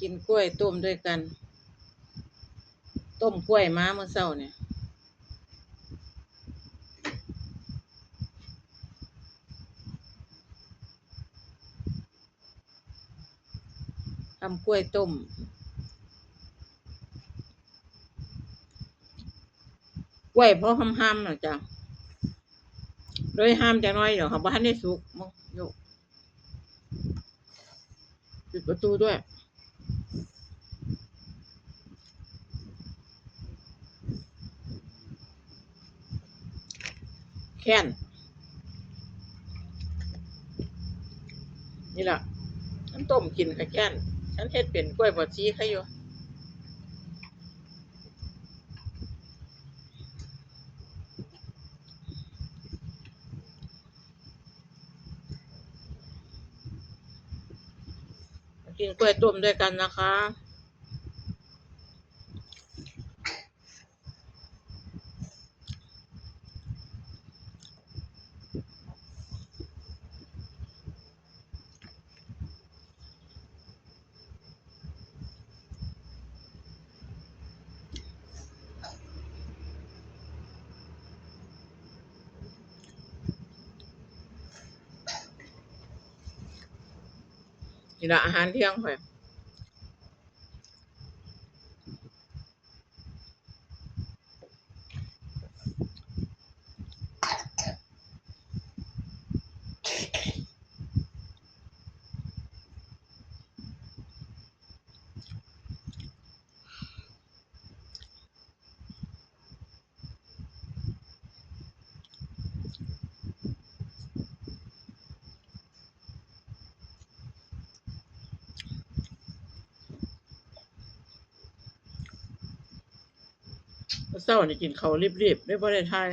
กินกล้วยต้มด้วยกัน ต้มกล้วยม้าเมื่อเช้าเนี่ยทำกล้วยต้มกล้วยเพราะห้ำๆน่ะจ้ะโดยห้ามจะน้อยเดี๋ยวเขาบ้านได้สุกมั้งโยกปิดประตูด้วย ค้นนี่ล่ะฉันต้มกินกับแค้นฉันเฮ็ดเป็นกล้วยบดชีใครอยู่กินกล้วยต้มด้วยกันนะคะ นี่ละอาหารเที่ยงค่อย เศร้านี่กินเขารีบๆได้บ่ได้ทาย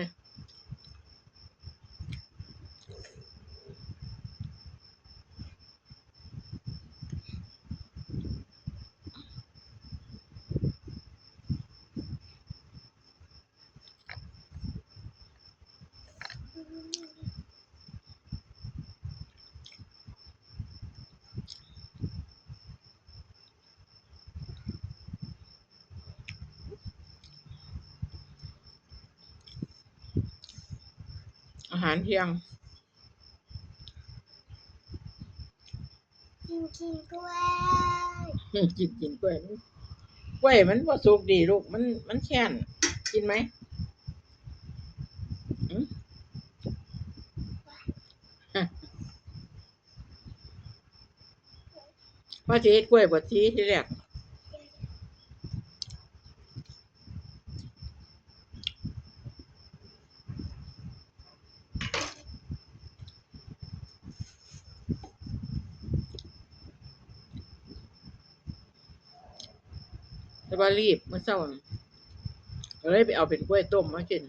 หารเที่ยงกินกินกล้วยกินกินกล้วยมันกล้วยมันบ่สุกดีลูกมันมันแค้นกินไหมอืมฮะว่าสิเฮ็ดกล้วยบดชีที่แรก แต่ว่ารีบเมื่อเช้าก็เลยไปเอาเป็นกล้วยต้มมากิน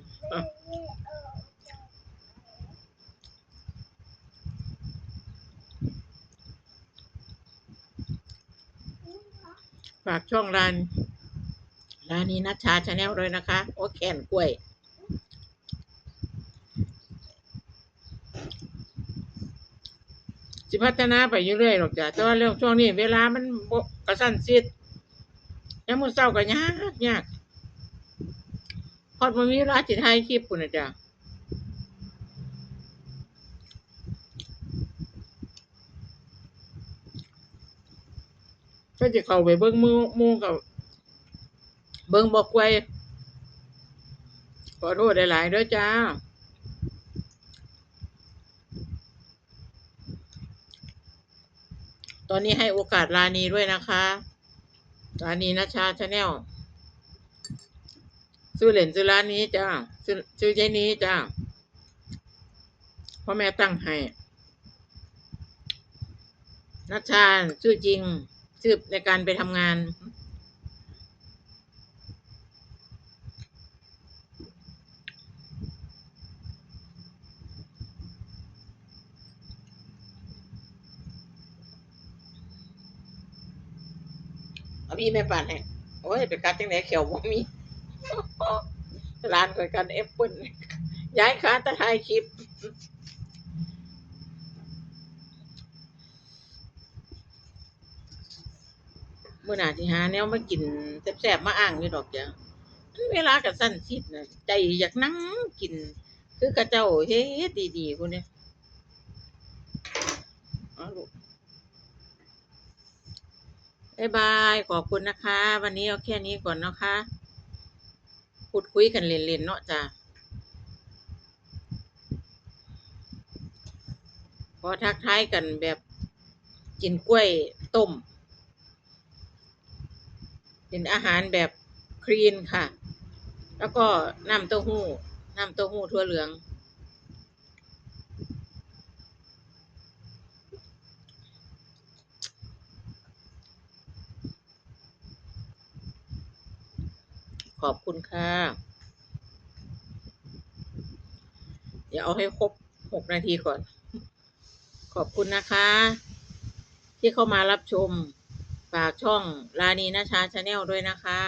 ฝากช่องร้านร้านนี้นัชชาชาแนลเลยนะคะ โอ้แคนกล้วยสิพัฒนาไปเรื่อยๆหรอกจ้ะแต่ว่าเรื่องช่วงนี้เวลามันกระสั้นซิด ยามมื้อเช้าก็ยากยากพอดบ่มีเวลาสิถ่ายคลิปพุ่นน่ะจ้ะก็จะเข้าไปเบิ่งมู่หมู่กับ เบิ่งบ่กล้วยขอโทษหลายๆด้อจ้า ตอนนี้ให้โอกาสลานีด้วยนะคะ ลานีนัชชาชาแนลซื้อเหรียญซื้อร้านนี้จ้าซื้อซื้อใจนี้จ้าพ่อแม่ตั้งให้นัชชาชื่อจริงชื่อในการไปทำงาน เอาพี่แม่ปันให้โอ้ยไปกัดจังไหนเขียวบ่มีร้านก่อยกันแอปเปิ้ลย้ายขาตะไคร้คลิปอมื้อหน้าสิหาแนวมากินแซ่บๆมาอ้างอยู่ดอกจ้ะเวลาก็สั้นชิดนะใจอยากนั่งกิน คือกระเจ้าเฮ็ดดีๆพุ่นเนี่ยเอลูก บายบาย ขอบคุณนะคะ วันนี้เอาแค่นี้ก่อนนะคะพูดคุยกันเล่นๆเนาะจ้ะพอทักทายกันแบบกินกล้วยต้ม เป็นอาหารแบบคลีนค่ะ แล้วก็น้ำเต้าหู้ น้ำเต้าหู้ทั่วเหลือง อบคุณค่ะ เดี๋ยวเอาให้ครบหกนาทีก่อน ขอบคุณนะคะ ที่เข้ามารับชม ฝากช่องลานีนาชาชาแนลด้วยนะคะ